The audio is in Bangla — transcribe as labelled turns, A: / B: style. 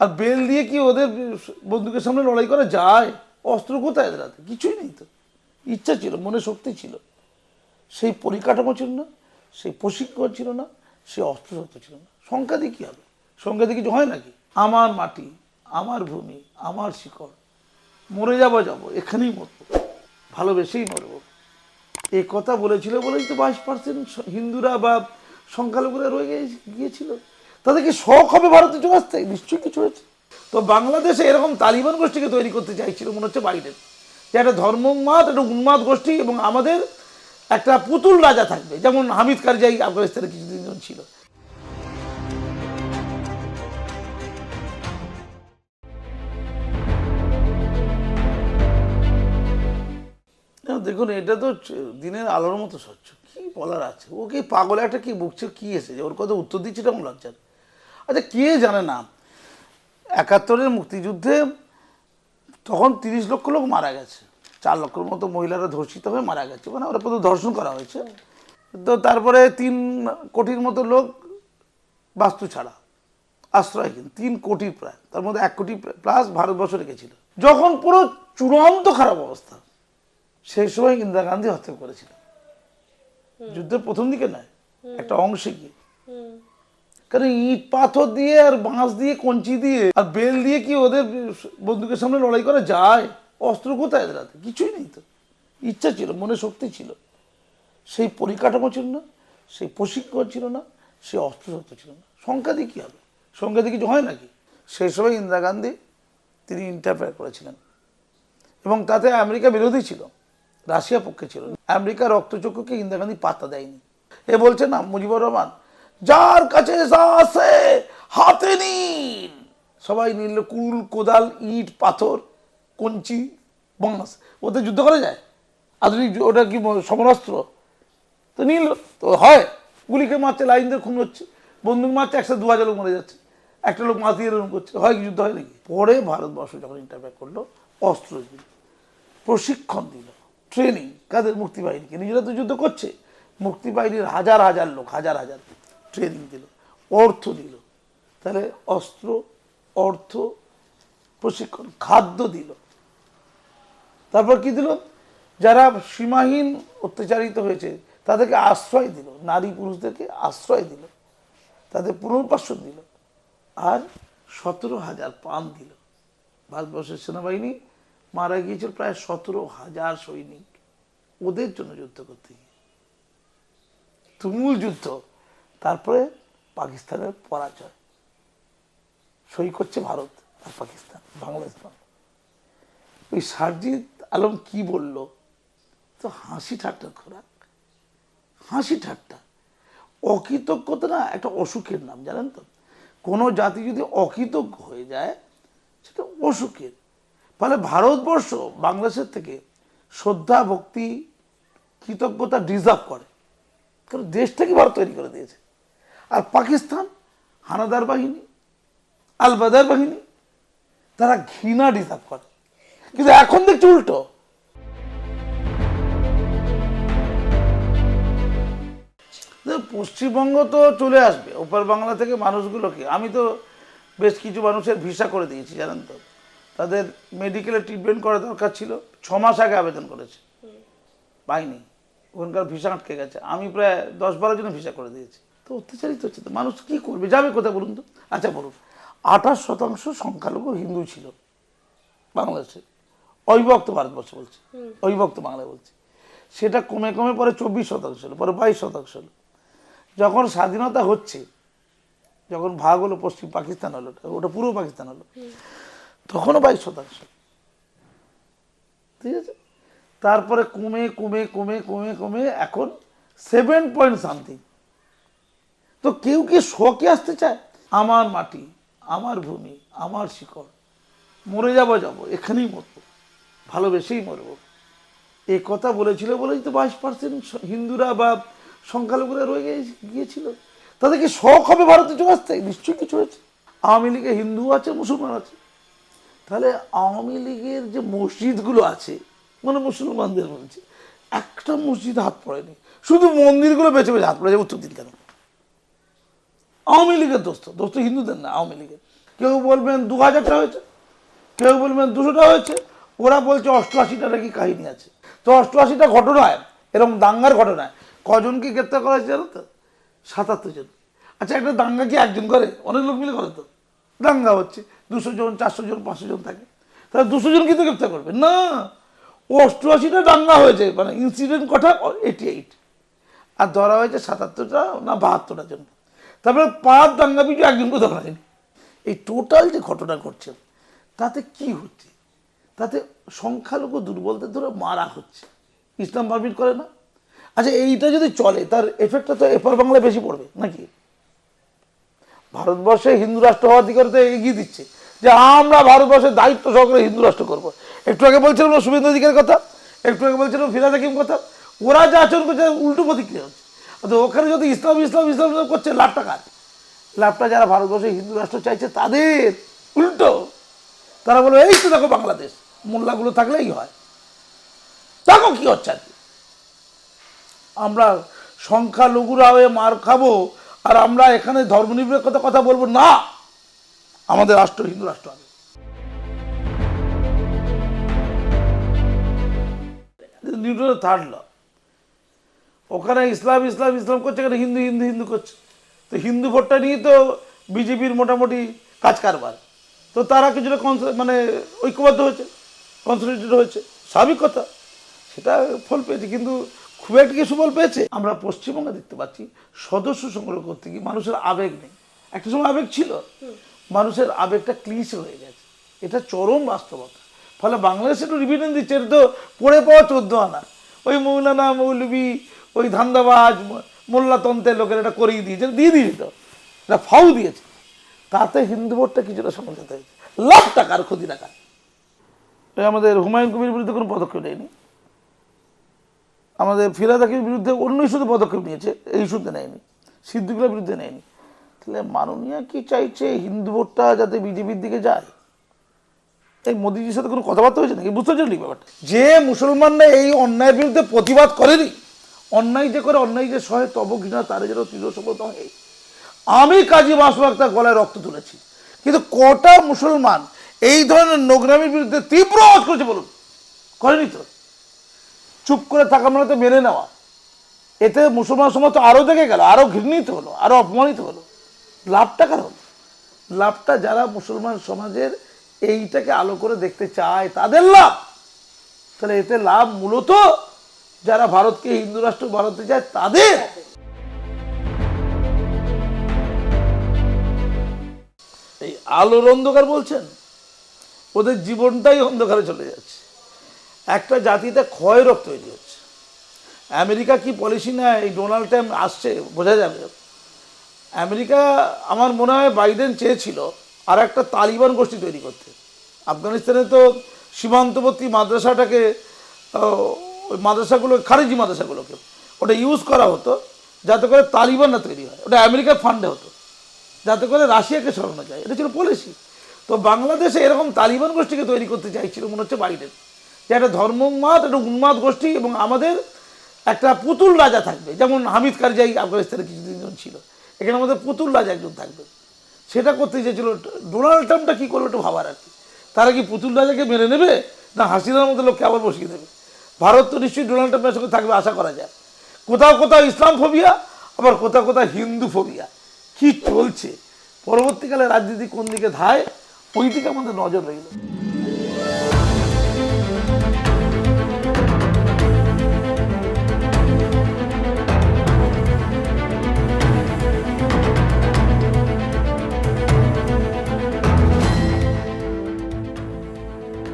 A: আর বেল দিয়ে কি ওদের বন্দুকের সামনে লড়াই করা যায়? অস্ত্র কোথায় এদের হাতে? কিছুই নেই তো। ইচ্ছা ছিল, মনে শক্তি ছিল। সেই পরিকাঠামো ছিল না, সেই প্রশিক্ষণ ছিল না, সেই অস্ত্র শস্ত্র ছিল না। সংখ্যা দিয়ে কী হবে? সংখ্যা দিয়ে কিছু হয় নাকি? আমার মাটি, আমার ভূমি, আমার শিকড়, মরে যাব যাব, এখানেই মরবো, ভালোবেসেই মরবো। এই কথা বলেছিল বলেই তো বাইশ পার্সেন্ট হিন্দুরা বা সংখ্যালঘুরা রয়ে গিয়ে- গিয়েছিল তাদেরকে শখ হবে ভারতে চলে আসতে, নিশ্চয়ই কিছু হয়েছে। তো বাংলাদেশে এরকম তালিবান গোষ্ঠীকে তৈরি করতে চাইছিল মনে হচ্ছে বাইরের যে একটা ধর্ম উন্মাদ একটা উন্মাদ গোষ্ঠী এবং আমাদের একটা পুতুল রাজা থাকবে। যেমন হামিদ কারজাই আফগানিস্তানে কিছুদিন ছিল। দেখুন, এটা তো দিনের আলোর মতো স্বচ্ছ। কি বলার আছে? ওকে পাগল একটা কি বুকছে, কি এসেছে? ওর কথা উত্তর দিচ্ছে, এটা লজ্জার আচ্ছা কে জানে না? একাত্তরের মুক্তিযুদ্ধে তখন তিরিশ লক্ষ লোক মারা গেছে। চার লক্ষর মতো মহিলারা ধর্ষিত হয়ে মারা গেছে। মানে ওরা প্রথম ধর্ষণ করা হয়েছে। তো তারপরে তিন কোটির মতো লোক বাস্তু ছাড়া আশ্রয়হীন তিন কোটি প্রায়। তার মধ্যে এক কোটি প্লাস ভারতবর্ষ রেখেছিল। যখন পুরো চূড়ান্ত খারাপ অবস্থা সেই সময় ইন্দিরা গান্ধী হত্যা করেছিল যুদ্ধের প্রথম দিকে নয় একটা অংশে গিয়ে। কারণ ইট পাথর দিয়ে আর বাঁশ দিয়ে, কঞ্চি দিয়ে আর বেল দিয়ে কি ওদের বন্দুকের সামনে লড়াই করা যায়? অস্ত্র কোথায় এদের হাতে? কিছুই নেই তো। ইচ্ছা ছিল, মনে শক্তি ছিল। সেই পরিকাঠামো ছিল না, সেই প্রশিক্ষণ ছিল না সে অস্ত্র শস্ত্র ছিল না। সংখ্যা দিয়ে কী হবে? সংখ্যা দিয়ে কিছু হয় নাকি? সেই সময় ইন্দিরা গান্ধী তিনি ইন্টারফেয়ার করেছিলেন। এবং তাতে আমেরিকা বিরোধী ছিল, রাশিয়া পক্ষে ছিল আমেরিকা রক্তচক্ষুকে ইন্দিরা গান্ধী পাত্তা দেয়নি। এ বলছে না, মুজিবুর রহমান যার কাছে যা আছে, হাতে নিন। সবাই নিল কুল, কোদাল, ইট, পাথর, কঞ্চি, বাঁশ। ওতে যুদ্ধ করা যায়? আধুনিক ওটা কি সমরাস্ত্র? তো নিল। তো হয়। গুলিকে মারছে, লাইন দিয়ে খুন হচ্ছে। বন্দুক মারছে একশো দু হাজার লোক মরে যাচ্ছে। একটা লোক মাছ দিয়ে এরকম করছে। হয় কি যুদ্ধ হয় নাকি? পরে ভারতবর্ষ যখন ইন্টারফেয়ার করল, অস্ত্র দিল। প্রশিক্ষণ দিল। ট্রেনিং কাদের মুক্তি বাহিনীকে নিজেরা তো যুদ্ধ করছে। মুক্তি বাহিনীর হাজার হাজার লোক, হাজার হাজার। ট্রেনিং দিল, অর্থ দিল। তাহলে অস্ত্র, অর্থ, প্রশিক্ষণ, খাদ্য দিল। তারপর কি দিল? যারা সীমাহীন অত্যাচারিত হয়েছে, তাদেরকে আশ্রয় দিল। নারী পুরুষদেরকে আশ্রয় দিল। তাদের পুনর্বাসন দিল। আর সতেরো হাজার পান দিল। ভারতবর্ষের সেনাবাহিনী মারা গিয়েছিল প্রায় সতেরো হাজার সৈনিক। ওদের জন্য যুদ্ধ করতে গিয়ে। তুমুল যুদ্ধ। তারপরে পাকিস্তানের পরাজয়। সই করছে ভারত আর পাকিস্তান, বাংলাদেশ ওই সারজিৎ আলম কি বলল? তো হাসি ঠাট্টা, খোরাক। হাসি ঠাট্টা। অকৃতজ্ঞতা না একটা অসুখের নাম, জানেন তো? কোনো জাতি যদি অকৃতজ্ঞ হয়ে যায়, সেটা অসুখের। ফলে ভারতবর্ষ বাংলাদেশের থেকে শ্রদ্ধা, ভক্তি, কৃতজ্ঞতা ডিজার্ভ করে। কারণ দেশটাকে ভারত তৈরি করে দিয়েছে। আর পাকিস্তান হানাদার বাহিনী আলবাদার বাহিনী তারা ঘৃণা ডিজার্ভ করে। কিন্তু এখন দেখছি উল্টো। পশ্চিমবঙ্গ তো চলে আসবে ওপার বাংলা থেকে মানুষগুলোকে। আমি তো বেশ কিছু মানুষের ভিসা করে দিয়েছি জানেন তো। তাদের মেডিকেলের ট্রিটমেন্ট করা দরকার ছিল ছ মাস আগে আবেদন করেছে। পাইনি ওখানকার ভিসা আটকে গেছে। আমি প্রায় দশ বারো জনের ভিসা করে দিয়েছি। তো অত্যাচারিত হচ্ছে তো মানুষ কী করবে? যাবে কোথায় বলুন তো? আচ্ছা বলুন। আঠাশ শতাংশ সংখ্যালঘু হিন্দু ছিল বাংলাদেশে। অবিভক্ত ভারতবর্ষ বলছে। অবিভক্ত বাংলা বলছে। সেটা কমে কমে পরে চব্বিশ শতাংশ হলো পরে বাইশ শতাংশ হলো। যখন স্বাধীনতা হচ্ছে যখন ভাগ হলো পশ্চিম পাকিস্তান হলো ওটা পূর্ব পাকিস্তান হলো তখনও বাইশ শতাংশ। ঠিক আছে? তারপরে কমে কমে কমে কমে কমে এখন সেভেন পয়েন্ট সামথিং তো কেউ কি শোকে আসতে চায়? আমার মাটি, আমার ভূমি, আমার শিকড়। মরে যাব যাব, এখানেই মরবো, ভালোবেসেই মরবো। এই কথা বলেছিল বলেই তো বাইশ পার্সেন্ট হিন্দুরা বা সংখ্যালঘুরা রয়ে গিয়ে- তাদের কি শখ হবে ভারতে চলে আসতে? নিশ্চয়ই কিছু হয়েছে। আওয়ামী লীগে হিন্দু আছে, মুসলমান আছে। তাহলে আওয়ামী লীগের যে মসজিদগুলো আছে মানে মুসলমানদের বলছে একটা মসজিদ হাত পড়েনি। শুধু মন্দিরগুলো বেছে বেছে হাত পড়ে যায় উত্তর দিন কেন? আওয়ামী লীগের দোস্ত। দোস্ত হিন্দুদের না, আওয়ামী লীগের। কেউ বলবেন দু হাজারটা হয়েছে, কেউ বলবেন দুশোটা হয়েছে, ওরা বলছে অষ্টআশিটা নাকি কাহিনী আছে। তো অষ্টআশিটা ঘটনায়, এরকম দাঙ্গার ঘটনায়, কজনকে গ্রেপ্তার করা হয়েছে জানো তো? সাতাত্তর জন। আচ্ছা একটা দাঙ্গা কি একজন করে? অনেক লোক মিলে করে তো। দাঙ্গা হচ্ছে, দুশো জন, চারশো জন, পাঁচশো জন থাকে। তাহলে দুশো জন কিন্তু গ্রেপ্তার করবে। না, অষ্টআশিটা দাঙ্গা হয়েছে মানে ইনসিডেন্ট কটা? এইটি এইট আর ধরা হয়েছে সাতাত্তরটা না বাহাত্তরটা জন। তারপরে পাঁচ দাঙ্গা পিছু একজনকে ধরা হয়নি এই টোটাল যে ঘটনা ঘটছে, তাতে কি হচ্ছে? তাতে সংখ্যালঘু দুর্বলদের ধরে মারা হচ্ছে। ইসলাম পারমিট করে না? আচ্ছা এইটা যদি চলে, তার এফেক্টটা তো এপার বাংলায় বেশি পড়বে, নাকি? ভারতবর্ষে হিন্দু রাষ্ট্র হওয়ার দিকে তো এগিয়ে দিচ্ছে যে আমরা ভারতবর্ষের দায়িত্ব সহকারে হিন্দু রাষ্ট্র করব। একটু আগে বলছিলাম শুভেন্দু অধিকারের কথা? একটু আগে বলছিলাম ফিরাদ হাকিম কথা? ওরা যা আচরণ করছে উল্টো প্রতিক্রিয়া হচ্ছে। ওখানে যদি ইসলাম ইসলাম ইসলাম ইসলাম করছে, লাভটা কার? লাভটা যারা ভারতবর্ষে হিন্দু রাষ্ট্র চাইছে, তাদের উল্টো। তারা বলবে, এই তো দেখো বাংলাদেশ, মোল্লাগুলো থাকলেই হয়। দেখো কি হচ্ছে আর আমরা সংখ্যালঘুরা হয়ে মার খাব, আর আমরা এখানে ধর্ম ধর্মনিরপেক্ষতা কথা বলব, না। আমাদের রাষ্ট্র হিন্দু রাষ্ট্র হবে। নিউটনের থার্ড ল ওখানে ইসলাম ইসলাম ইসলাম করছে, এখানে হিন্দু হিন্দু হিন্দু করছে। তো হিন্দু ভোটটা নিয়ে তো বিজেপির মোটামুটি কাজ কারবার। তো তারা কিছুটা মানে ঐক্যবদ্ধ হয়েছে কনসলিডেটেড হয়েছে। স্বাভাবিক কথা, সেটা ফল পেয়েছে, কিন্তু খুব একটা কি সুফল পেয়েছে। আমরা পশ্চিমবঙ্গে দেখতে পাচ্ছি, সদস্য সংগ্রহ করতে গিয়ে মানুষের আবেগ নেই। একটা সময় আবেগ ছিল, মানুষের আবেগটা ক্লিশ হয়ে গেছে। এটা চরম বাস্তবতা। ফলে বাংলাদেশে একটু রিভিডেন্স দিচ্ছে, এটা তো পড়ে পাওয়া চোদ্দ আনা। ওই মৌলানা মৌলবি ওই ধান্দাবাজ, মোল্লাতন্ত্রের লোকের এটা করিয়ে দিয়েছে, দিয়ে দিয়েছে এটা ফাউ দিয়েছে। তাতে হিন্দু ভোটটা কিছুটা সমস্যা হয়েছে। লাখ টাকার ক্ষতি টাকা এই আমাদের হুমায়ুন কবির বিরুদ্ধে কোনো পদক্ষেপ নেয়নি। আমাদের ফিরাদ বিরুদ্ধে অন্য ইস্যুতে পদক্ষেপ নিয়েছে, এই ইস্যুতে নেয়নি। সিদ্দিকুলের বিরুদ্ধে নেয়নি। তাহলে মাননীয় কি চাইছে হিন্দু ভোটটা যাতে বিজেপির দিকে যায়? এই মোদিজির সাথে কোনো কথাবার্তা হয়েছে নাকি? বুঝতে পারছেন ব্যাপারটা? যে মুসলমানরা এই অন্যায়ের বিরুদ্ধে প্রতিবাদ করেনি অন্যায় যে করে, অন্যায় যে সহে, তব ঘৃণা তারে যেন তৃণসম্মত হয়। আমি কাজী মাসুম আক্তার গলায় রক্ত তুলেছি। কিন্তু কটা মুসলমান এই ধরনের নোংরামির বিরুদ্ধে তীব্র আওয়াজ করেছে বলুন? করেনি তো? চুপ করে থাকা মানে তো মেনে নেওয়া। এতে মুসলমান সমাজ তো আরও দেখে গেল আরও ঘৃণিত হলো আরও অপমানিত হলো। লাভটা কার হলো? লাভটা যারা মুসলমান সমাজের এইটাকে আলো করে দেখতে চায়, তাদের লাভ। তাহলে এতে লাভ মূলত যারা ভারতকে হিন্দু রাষ্ট্র ভারতে চায় তাদের। এই আলোর অন্ধকার বলছেন, ওদের জীবনটাই অন্ধকারে চলে যাচ্ছে। একটা জাতিতে ক্ষয় রোগ তৈরি হচ্ছে। আমেরিকা কি পলিসি নেয়? এই ডোনাল্ড ট্রাম্প আসছে, বোঝা যাবে। আমেরিকা, আমার মনে হয় বাইডেন চেয়েছিল আর একটা তালিবান গোষ্ঠী তৈরি করতে। আফগানিস্তানে তো সীমান্তবর্তী মাদ্রাসাটাকে ওই মাদ্রাসাগুলো, খারিজি মাদ্রাসাগুলোকে। ওটা ইউজ করা হতো যাতে করে তালিবানরা তৈরি হয়। ওটা আমেরিকার ফান্ডে হতো। যাতে করে রাশিয়াকে সরানো যায়। এটা ছিল পলিসি তো বাংলাদেশে এরকম তালিবান গোষ্ঠীকে তৈরি করতে চাইছিল মনে হচ্ছে বাইডেন। যে একটা ধর্ম উন্মাদ একটা উন্মাদ গোষ্ঠী এবং আমাদের একটা পুতুল রাজা থাকবে। যেমন হামিদ কারজাই আফগানিস্তানে কিছুদিন ছিল। এখানে আমাদের পুতুল রাজা একজন থাকবে। সেটা করতে চেয়েছিল। ডোনাল্ড ট্রাম্পটা কী করবে একটু ভাবার আর কি। তারা কি পুতুল রাজাকে মেনে নেবে? না হাসিনার মতো লোককে আবার বসিয়ে দেবে? ভারত তো নিশ্চয়ই ডোনাল্ড ট্রাম্পের সঙ্গে থাকবে, আশা করা যায়। কোথাও কোথাও ইসলাম ফোবিয়া, আবার কোথাও কোথাও হিন্দু ফোবিয়া। কি চলছে? পরবর্তীকালে রাজনীতি কোন দিকে ধায়? ওই দিকে আমাদের নজর রইল।